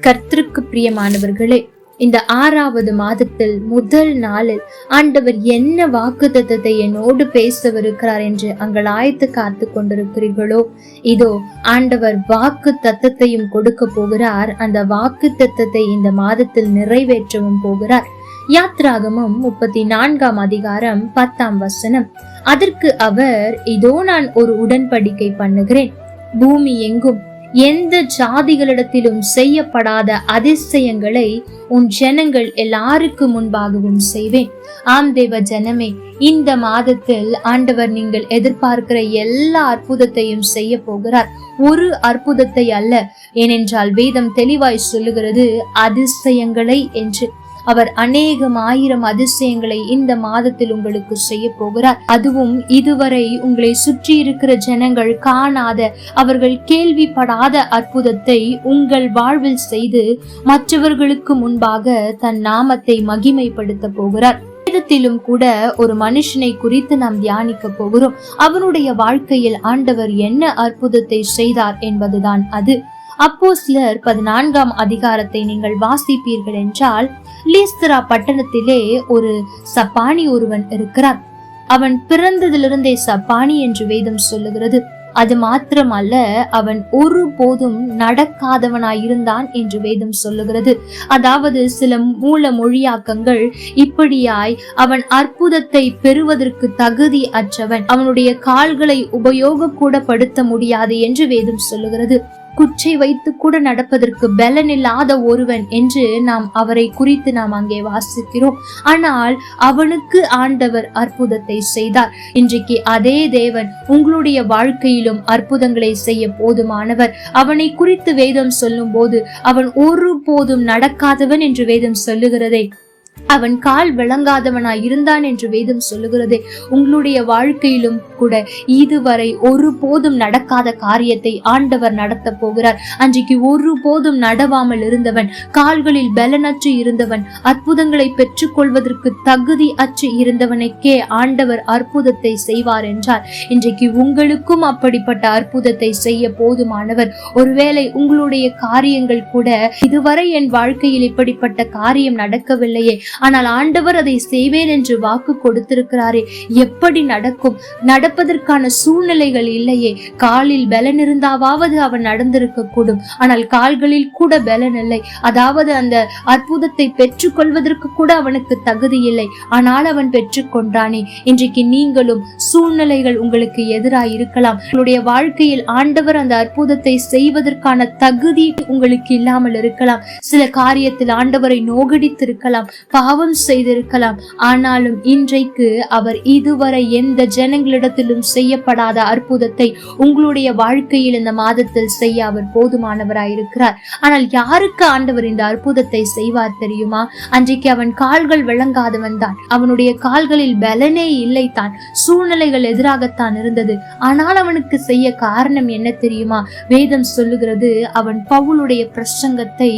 கர்த்தருக்கு பிரியமானவர்களே இந்த ஆறாவது மாதத்தில் முதல் நாளில் ஆண்டவர் என்ன வாக்குத்தத்தை என்னோடு பேசவிருக்கிறார் என்று அங்கள் ஆயத்து காத்து கொண்டிருக்கிறீர்களோ? இதோ ஆண்டவர் வாக்கு தத்தத்தையும் கொடுக்க போகிறார். அந்த வாக்கு தத்தத்தை இந்த மாதத்தில் நிறைவேற்றவும் போகிறார். யாத்ராகமும் முப்பத்தி நான்காம் அதிகாரம் பத்தாம் வசனம். அதற்கு அவர் இதோ நான் ஒரு உடன்படிக்கை பண்ணுகிறேன். பூமி எங்கும் எந்த ஜாதிகளிடத்திலும் செய்யப்படாத அதிசயங்களை உன் ஜனங்கள் எல்லாருக்கும் முன்பாகவும் செய்வேன். ஆம் தேவ ஜனமே இந்த மாதத்தில் ஆண்டவர் நீங்கள் எதிர்பார்க்கிற எல்லா அற்புதத்தையும் செய்ய போகிறார். ஒரு அற்புதத்தை அல்ல ஏனென்றால் வேதம் தெளிவாய் சொல்லுகிறது அதிசயங்களை என்று. அவர் அநேகம் ஆயிரம் அதிசயங்களை இந்த மாதத்தில் உங்களுக்கு செய்ய போகிறார். அதுவும் இதுவரை உங்களை சுற்றி இருக்கிற ஜனங்கள் காணாத அவர்கள் கேள்விப்படாத அற்புதத்தை உங்கள் வாழ்வில் செய்து மற்றவர்களுக்கு முன்பாக தன் நாமத்தை மகிமைப்படுத்த போகிறார். வேதத்திலும் கூட ஒரு மனுஷனை குறித்து நாம் தியானிக்க போகிறோம். அவனுடைய வாழ்க்கையில் ஆண்டவர் என்ன அற்புதத்தை செய்தார் என்பதுதான் அது. அப்போ சிலர் பதினான்காம் அதிகாரத்தை நீங்கள் வாசிப்பீர்கள் என்றால் லீஸ்திரா பட்டணத்திலே ஒரு சப்பானி ஒருவன் இருக்கிறான். அவன் பிறந்ததிலிருந்தே சப்பானி என்று வேதம் சொல்லுகிறது. அது மாத்திரமல்ல அவன் ஒரு போதும் நடக்காதவனாயிருந்தான் என்று வேதம் சொல்லுகிறது. அதாவது சில மூல மொழியாக்கங்கள் இப்படியாய் அவன் அற்புதத்தை பெறுவதற்கு தகுதி அற்றவன். அவனுடைய கால்களை உபயோக கூட படுத்த முடியாது என்று வேதம் சொல்லுகிறது. குச்சை வைத்து கூட நடப்பதற்கு பலன் இல்லாத ஒருவன் என்று நாம் அவரை குறித்து நாம் அங்கே வாசிக்கிறோம். ஆனால் அவனுக்கு ஆண்டவர் அற்புதத்தை செய்தார். இன்றைக்கு அதே தேவன் உங்களுடைய வாழ்க்கையிலும் அற்புதங்களை செய்ய போதுமானவர். அவனை குறித்து வேதம் சொல்லும் போது அவன் ஒரு போதும் நடக்காதவன் என்று வேதம் சொல்லுகிறதை. அவன் கால் விளங்காதவனாய் இருந்தான் என்று வேதம் சொல்லுகிறதே. உங்களுடைய வாழ்க்கையிலும் கூட இதுவரை ஒரு போதும் நடக்காத காரியத்தை ஆண்டவர் நடத்த போகிறார். அன்றைக்கு ஒரு போதும் நடவாமல் இருந்தவன் கால்களில் பலனற்று இருந்தவன் அற்புதங்களை பெற்றுக்கொள்வதற்கு தகுதி அற்று இருந்தவனுக்கே ஆண்டவர் அற்புதத்தை செய்வார் என்றார். இன்றைக்கு உங்களுக்கும் அப்படிப்பட்ட அற்புதத்தை செய்ய போதுமானவர். ஒருவேளை உங்களுடைய காரியங்கள் கூட இதுவரை என் வாழ்க்கையில் இப்படிப்பட்ட காரியம் நடக்கவில்லையே ஆனால் ஆண்டவர் அதை செய்வேன் என்று வாக்கு கொடுத்திருக்கிறாரே. எப்படி நடக்கும்? நடப்பதற்கான சூழ்நிலைகள் இல்லையே. காலில் பலன் இருந்தாவது அவன் நடந்திருக்க கூடும் ஆனால் கால்களில் கூட பலன் இல்லை. அதாவது அந்த அற்புதத்தை பெற்றுக்கொள்வதற்கு கூட அவனுக்கு தகுதி இல்லை. ஆனால் அவன் பெற்றுக்கொண்டானே. இன்றைக்கு நீங்களும் சூழ்நிலைகள் உங்களுக்கு எதிராக இருக்கலாம். உங்களுடைய வாழ்க்கையில் ஆண்டவர் அந்த அற்புதத்தை செய்வதற்கான தகுதி உங்களுக்கு இல்லாமல் இருக்கலாம். சில காரியத்தில் ஆண்டவரை நோகடித்திருக்கலாம். பாவம் செய்திருக்கலாம். ஆனாலும் இன்றைக்கு அவர் இதுவரை எந்த ஜனங்களிடத்திலும் செய்யப்படாத அற்புதத்தை உங்களுடைய வாழ்க்கையில் இந்த மாதத்தில் செய்ய அவர் போதுமானவராயிருக்கிறார். ஆனால் யாருக்கு ஆண்டவர் இந்த அற்புதத்தை செய்வார் தெரியுமா? அன்றைக்கு அவன் கால்கள் விளங்காதவன் தான். அவனுடைய கால்களில் பலனே இல்லை தான். சூழ்நிலைகள் எதிராகத்தான் இருந்தது. ஆனால் அவனுக்கு செய்ய காரணம் என்ன தெரியுமா? வேதம் சொல்லுகிறது அவன் பவுலுடைய பிரசங்கத்தை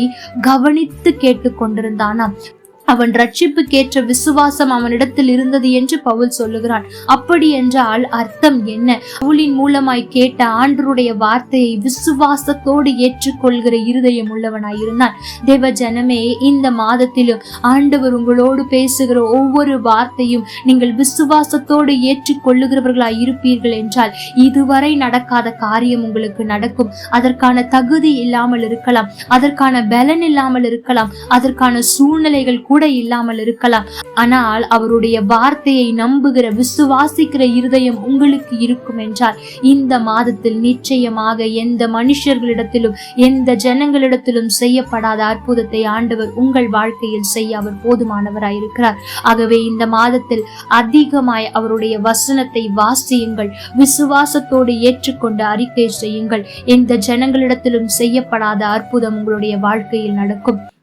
கவனித்து கேட்டு கொண்டிருந்தானாம் அவன் ரட்சிப்புக்கேற்ற விசுவாசம் அவனிடத்தில் இருந்தது என்று பவுல் சொல்லுகிறான். அப்படி என்றால் அர்த்தம் என்ன? பவுலின் மூலமாய் கேட்ட ஆண்டருடைய வார்த்தையை விசுவாசத்தோடு ஏற்றுக்கொள்கிற இருதயம் உள்ளவனாயிருந்தான். தேவ ஜனமே இந்த மாதத்திலும் ஆண்டவர் உங்களோடு பேசுகிற ஒவ்வொரு வார்த்தையும் நீங்கள் விசுவாசத்தோடு ஏற்றுக்கொள்ளுகிறவர்களாய் இருப்பீர்கள் என்றால் இதுவரை நடக்காத காரியம் உங்களுக்கு நடக்கும். அதற்கான தகுதி இல்லாமல் இருக்கலாம். அதற்கான பலன் இல்லாமல் இருக்கலாம். அதற்கான சூழ்நிலைகள் கூட இல்லாமல் இருக்கலாம். ஆனால் அவருடைய வார்த்தையை நம்புகிற விசுவாசிக்கிற இருதயம் உங்களுக்கு இருக்கும் என்றால் இந்த மாதத்தில் நிச்சயமாக எந்த மனுஷர்களிடத்திலும் எந்த ஜனங்களிடத்திலும் செய்யப்படாத அற்புதத்தை ஆண்டவர் உங்கள் வாழ்க்கையில் செய்ய அவர் போதுமானவராயிருக்கிறார் ஆகவே இந்த மாதத்தில் அதிகமாய் அவருடைய வசனத்தை வாசியுங்கள் விசுவாசத்தோடு ஏற்றுக்கொண்டு அறிக்கை செய்யுங்கள். எந்த ஜனங்களிடத்திலும் செய்யப்படாத அற்புதம் உங்களுடைய வாழ்க்கையில் நடக்கும்.